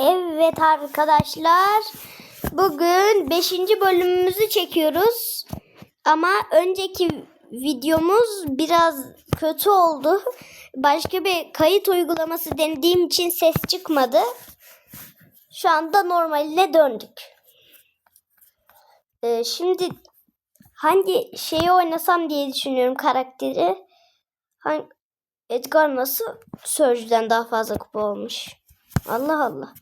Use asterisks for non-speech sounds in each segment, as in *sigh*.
Evet arkadaşlar. Bugün 5. bölümümüzü çekiyoruz. Ama önceki videomuz biraz kötü oldu. Başka bir kayıt uygulaması denediğim için ses çıkmadı. Şu anda normaline döndük. Ee, şimdi hangi şeyi oynasam diye düşünüyorum karakteri. Hangi, Edgar nasıl Surge'den daha fazla kupa olmuş? Allah Allah.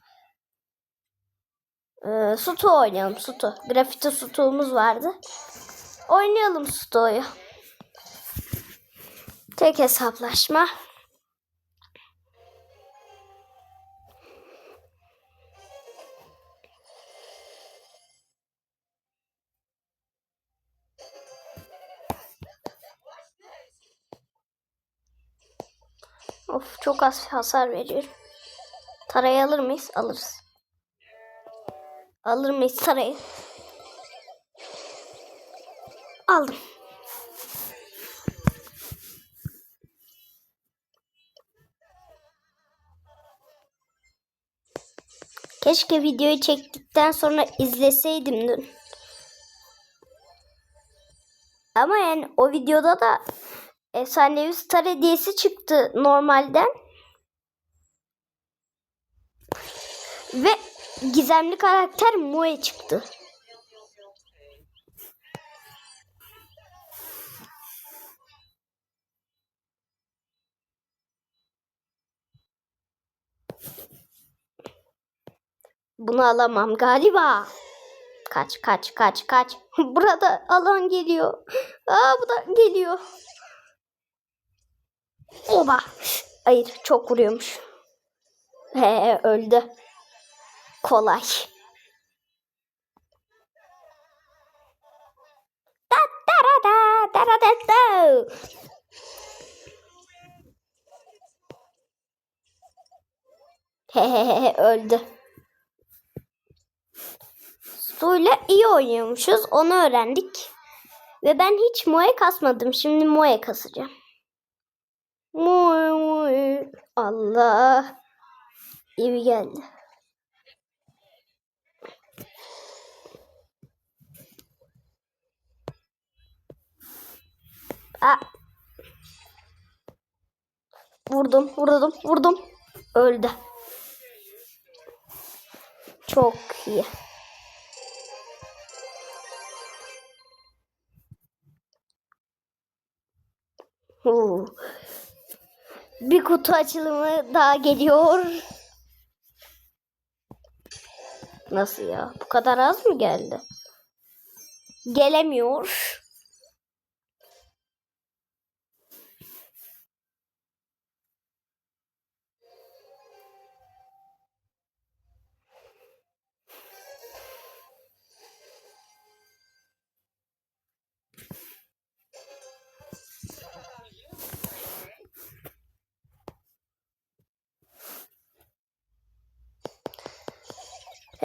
Ee, Suto oynayalım Suto. Grafiti Suto'muz vardı. Oynayalım Suto'yu. Tek hesaplaşma. Of çok az hasar veriyor. Tarayı alır mıyız? Alırız. Alır mıyız tarayı? Aldım. Keşke videoyu çektikten sonra izleseydim dün. Ama yani o videoda da efsanevi star hediyesi çıktı normalden. Ve gizemli karakter Moe çıktı. Bunu alamam galiba. Kaç kaç kaç kaç. *laughs* Burada alan geliyor. Aa bu da geliyor. Oba. Hayır çok vuruyormuş. He öldü. Kolay. Da da da da da da da. Hehehe öldü. Suyla iyi oynuyormuşuz. Onu öğrendik. Ve ben hiç Moe kasmadım. Şimdi Moe kasacağım. Moe Moe. Allah. İyi geldi. Aa. Vurdum, vurdum, vurdum. Öldü. Çok iyi. Huu. Bir kutu açılımı daha geliyor. Nasıl ya? Bu kadar az mı geldi? Gelemiyor.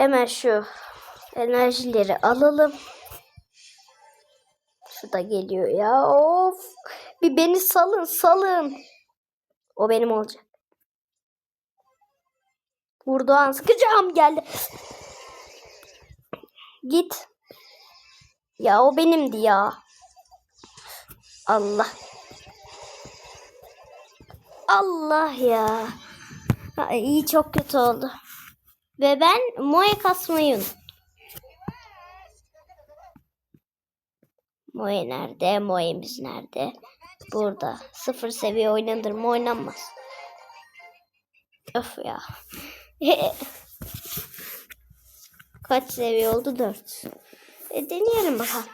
Hemen şu enerjileri alalım. Şu da geliyor ya. Of. Bir beni salın salın. O benim olacak. Vurduğu an sıkacağım geldi. Git. Ya o benimdi ya. Allah. Allah ya. Ha, iyi çok kötü oldu. Ve ben Moe kasmayı unuttum. Moe nerede? Moe'miz nerede? Burada. Sıfır seviye oynanır mı? Oynanmaz. Öf ya. *laughs* Kaç seviye oldu? Dört. E, deneyelim bakalım.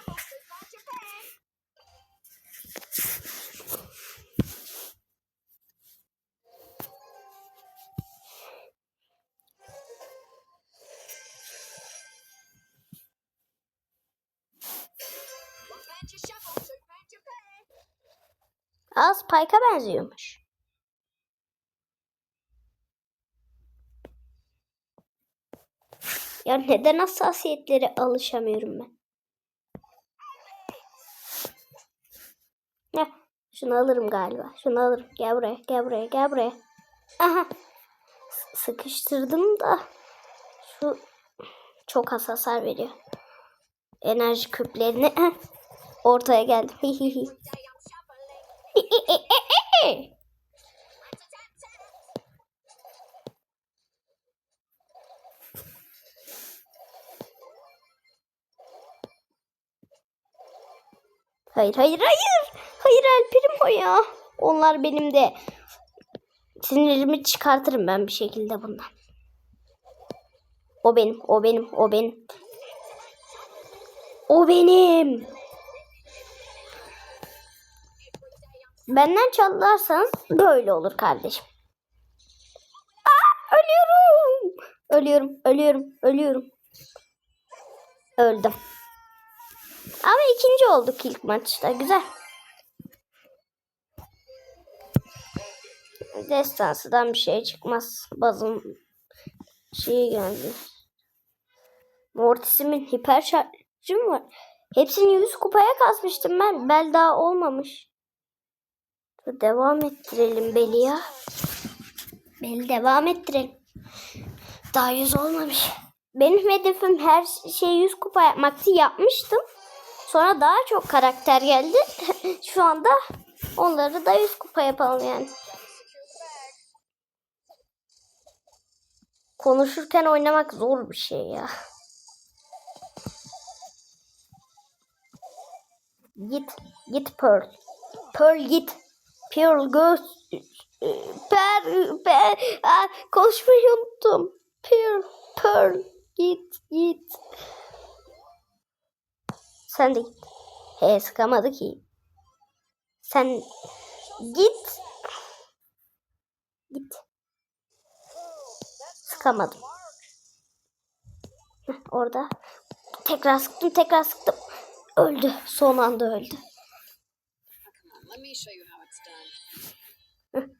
Aa Spike'a benziyormuş. Ya neden hassasiyetlere alışamıyorum ben? Ya şunu alırım galiba. Şunu alırım. Gel buraya, gel buraya, gel buraya. Aha. S- sıkıştırdım da Şu çok az hasar veriyor. Enerji küplerini ortaya geldim. *laughs* Hayır hayır hayır. Hayır Alperim o ya. Onlar benim de sinirimi çıkartırım ben bir şekilde bundan. O benim, o benim, o benim. O benim. Benden çalarsanız böyle olur kardeşim. Aa, ölüyorum. Ölüyorum, ölüyorum, ölüyorum. Öldüm. Ama ikinci olduk ilk maçta. Güzel. Destansıdan bir şey çıkmaz. Bazım şeyi geldi. Mortis'imin hiper şarjı mı var? Hepsini 100 kupaya kasmıştım ben. Bel daha olmamış. Devam ettirelim Beli ya. Beli devam ettirelim. Daha 100 olmamış. Benim hedefim her şey 100 kupa yapmaktı. Yapmıştım. Sonra daha çok karakter geldi. *laughs* Şu anda onları da 100 kupa yapalım yani. Konuşurken oynamak zor bir şey ya. Git, git Pearl. Pearl git. Pearl göz. Per, per, Aa, konuşmayı unuttum. Pearl, Pearl git, git. Sen de git. He sıkamadı ki. Sen git. Git. Sıkamadım. Orada. Tekrar sıktım, tekrar sıktım. Öldü. Son anda öldü.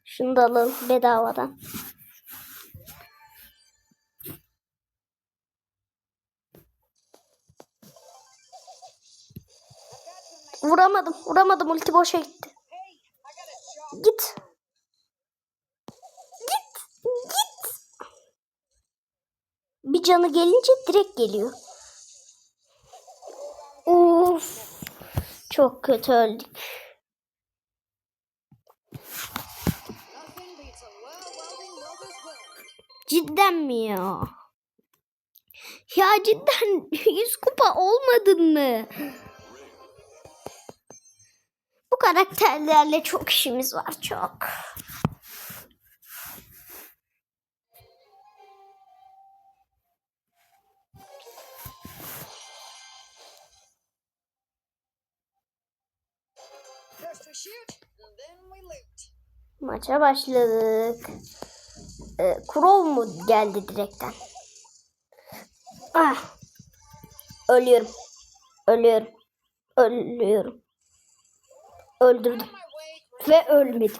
Şunu da alalım bedavadan. Vuramadım. Vuramadım. Ulti boşa gitti. Git. Git. Git. Bir canı gelince direkt geliyor. Uf. Çok kötü öldük. Mi ya? Ya cidden *laughs* 100 kupa olmadın mı? Bu karakterlerle çok işimiz var çok. Maça başladık. Ee, Crow mu geldi direkten? Ah. Ölüyorum. Ölüyorum. Ölüyorum. Öldürdüm. Ve ölmedim.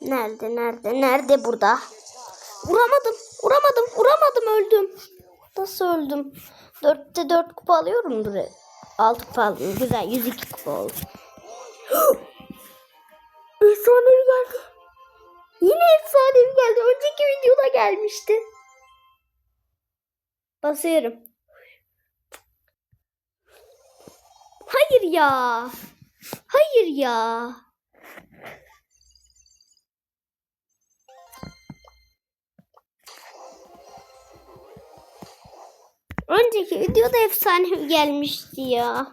Nerede nerede nerede burada? Vuramadım vuramadım vuramadım öldüm. Nasıl öldüm? Dörtte dört kupa alıyorum buraya. Altı kupa aldım. Güzel 102 kupa oldu. *gasps* efsanevi geldi. Yine efsanevi geldi. Önceki videoda gelmişti. Basıyorum. Hayır ya. Hayır ya. Önceki videoda efsane gelmişti ya.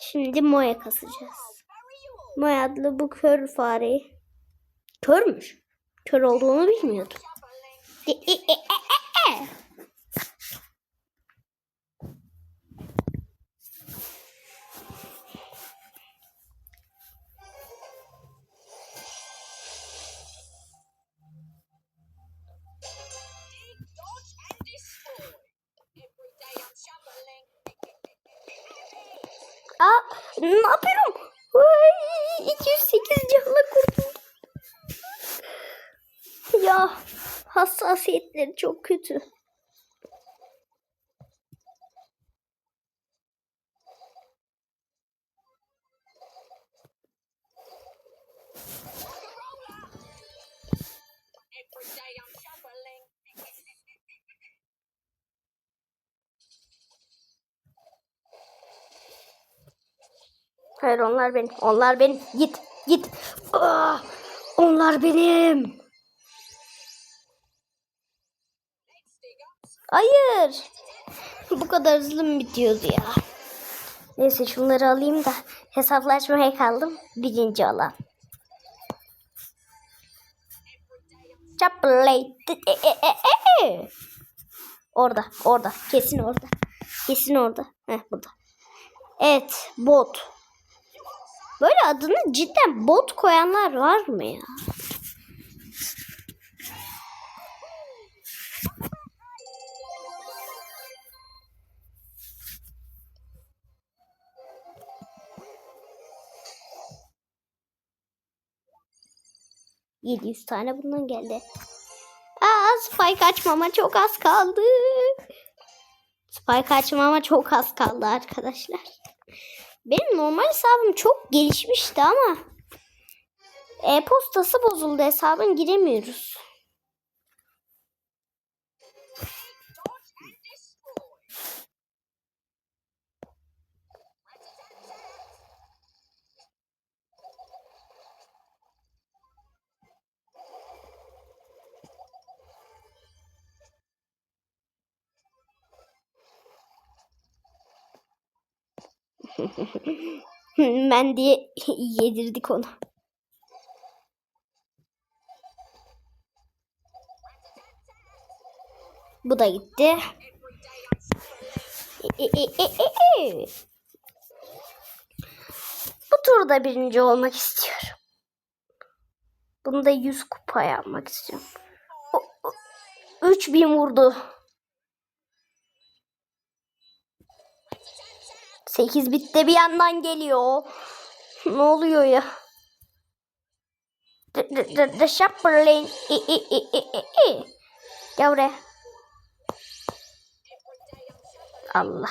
Şimdi Moya kasacağız. Moya adlı bu kör fareyi. Körmüş. Kör olduğunu bilmiyordum. E, e, e, Ne yapıyorum? Ay, 208 canla kurtuldum. Ya hassasiyetleri çok kötü. Hayır onlar benim. Onlar benim. Git. Git. Ah, onlar benim. Hayır. *laughs* Bu kadar hızlı mı bitiyordu ya? Neyse şunları alayım da hesaplaşmaya kaldım. Birinci olan. Chocolate. E, e, e, e, e. Orada, orada. Kesin orada. Kesin orada. Heh, burada. Evet, bot. Böyle adını cidden bot koyanlar var mı ya? Yedi yüz tane bundan geldi. Aa, spike açmama çok az kaldı. Spike açmama çok az kaldı arkadaşlar. Benim normal hesabım çok gelişmişti ama e-postası bozuldu hesabın giremiyoruz. *laughs* ben diye yedirdik onu. Bu da gitti. E, e, e, e, e. Bu turda birinci olmak istiyorum. Bunu da 100 kupa yapmak istiyorum. O, o, 3000 vurdu. 8 bitte bir yandan geliyor. Ne oluyor ya? The, the, the, the Chaperlane. E, e, e, e, e. Gel buraya. Allah.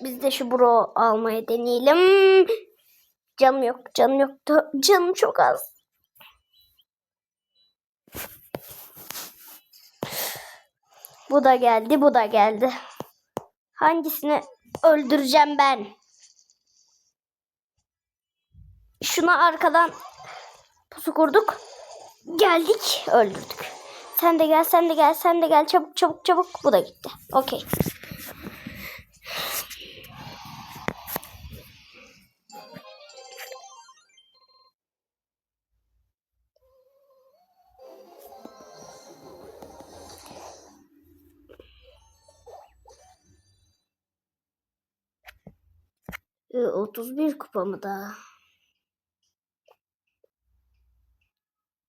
Biz de şu bro almaya deneyelim. Canım yok, canım yok. Canım çok az. Bu da geldi, bu da geldi. Hangisini öldüreceğim ben? Şuna arkadan pusu kurduk. Geldik, öldürdük. Sen de gel, sen de gel, sen de gel. Çabuk, çabuk, çabuk. Bu da gitti. Okey. 31 kupa mı daha?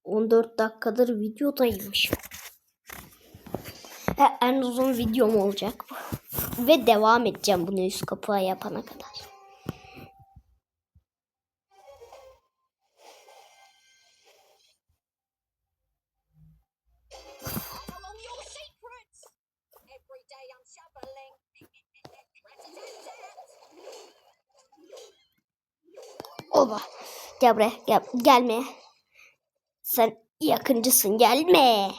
14 dakikadır videodaymış. Ha, en uzun videom olacak bu. Ve devam edeceğim bunu üst kapıya yapana kadar. Oba. Gel buraya. Gel, gelme. Sen yakıncısın. Gelme.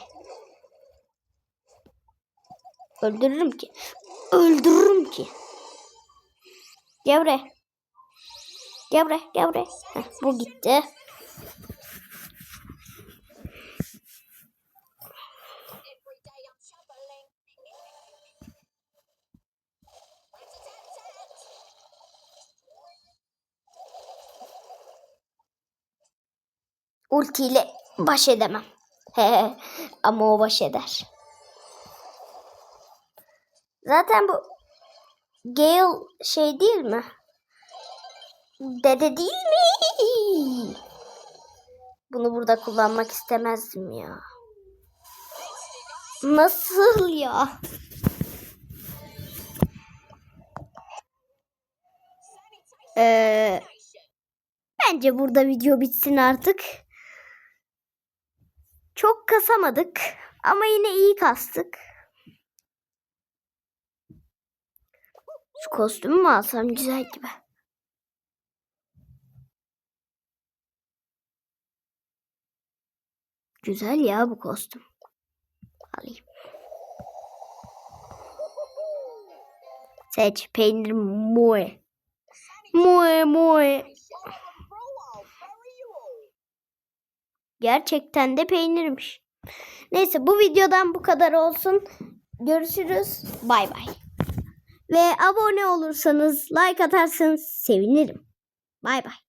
Öldürürüm ki. Öldürürüm ki. Gel buraya. Gel buraya. Gel buraya. Heh, bu gitti. ultiyle baş edemem. Ama o baş eder. Zaten bu Gale şey değil mi? Dede değil mi? Bunu burada kullanmak istemezdim ya. Nasıl ya? Ee, bence burada video bitsin artık. Çok kasamadık ama yine iyi kastık. Şu kostümü mü alsam güzel gibi. Güzel ya bu kostüm. Alayım. Seç peynir mue. Mue mue. Gerçekten de peynirmiş. Neyse bu videodan bu kadar olsun. Görüşürüz. Bay bay. Ve abone olursanız, like atarsanız sevinirim. Bay bay.